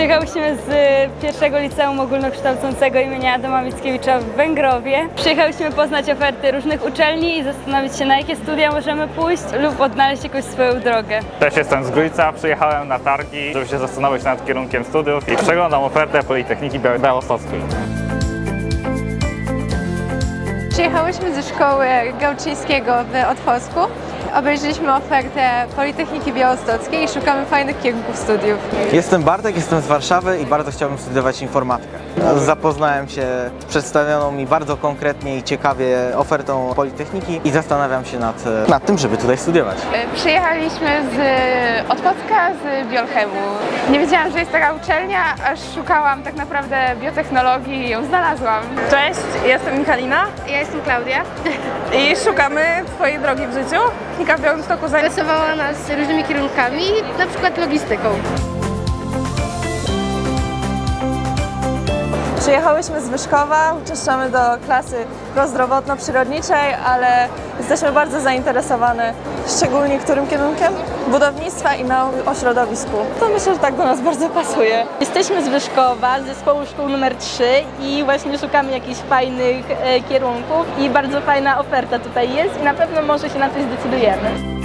Przyjechałyśmy z y, pierwszego liceum ogólnokształcącego imienia Adama Mickiewicza w Węgrowie. Przyjechałyśmy poznać oferty różnych uczelni i zastanowić się, na jakie studia możemy pójść lub odnaleźć jakąś swoją drogę. Też jestem z Grójca, przyjechałem na targi, żeby się zastanowić nad kierunkiem studiów i przeglądam ofertę Politechniki Biał- Białostockiej. Przyjechałyśmy ze szkoły Gałczyńskiego w Otwocku. Obejrzeliśmy ofertę Politechniki Białostockiej i szukamy fajnych kierunków studiów. Jestem Bartek, jestem z Warszawy i bardzo chciałbym studiować informatykę. Zapoznałem się z przedstawioną mi bardzo konkretnie i ciekawie ofertą Politechniki i zastanawiam się nad, nad tym, żeby tutaj studiować. Przyjechaliśmy z Otwocka, z Biolchemu. Nie wiedziałam, że jest taka uczelnia, aż szukałam tak naprawdę biotechnologii i ją znalazłam. Cześć, jestem Michalina Ja jestem Klaudia. i szukamy Twojej drogi w życiu. Nika w Białymstoku zajmuje Interesowała nas różnymi kierunkami, na przykład logistyką. Przyjechałyśmy z Wyszkowa, uczęszczamy do klasy prozdrowotno-przyrodniczej, ale jesteśmy bardzo zainteresowane szczególnie którym kierunkiem? Budownictwa i nauk o środowisku. To myślę, że tak do nas bardzo pasuje. Jesteśmy z Wyszkowa, z zespołu szkół numer 3 i właśnie szukamy jakichś fajnych e, kierunków i bardzo fajna oferta tutaj jest i na pewno może się na coś zdecydujemy.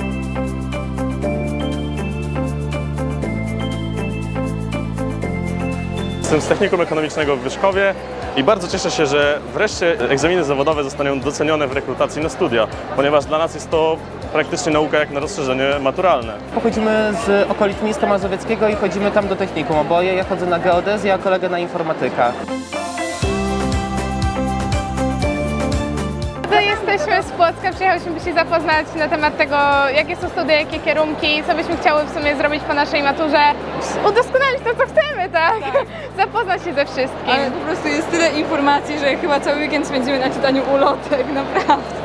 Jestem z Technikum Ekonomicznego w Wyszkowie i bardzo cieszę się, że wreszcie egzaminy zawodowe zostaną docenione w rekrutacji na studia, ponieważ dla nas jest to praktycznie nauka jak na rozszerzenie maturalne. Pochodzimy z okolic Mińska Mazowieckiego i chodzimy tam do technikum. Oboje ja chodzę na geodezję, a kolega na informatyka. Jesteśmy z Płocka, przyjechałyśmy się zapoznać na temat tego, jakie są studia, jakie kierunki, co byśmy chciały w sumie zrobić po naszej maturze. Udoskonalić to, co chcemy, tak? Zapoznać się ze wszystkim. Ale po prostu jest tyle informacji, że chyba cały weekend spędzimy na czytaniu ulotek, naprawdę.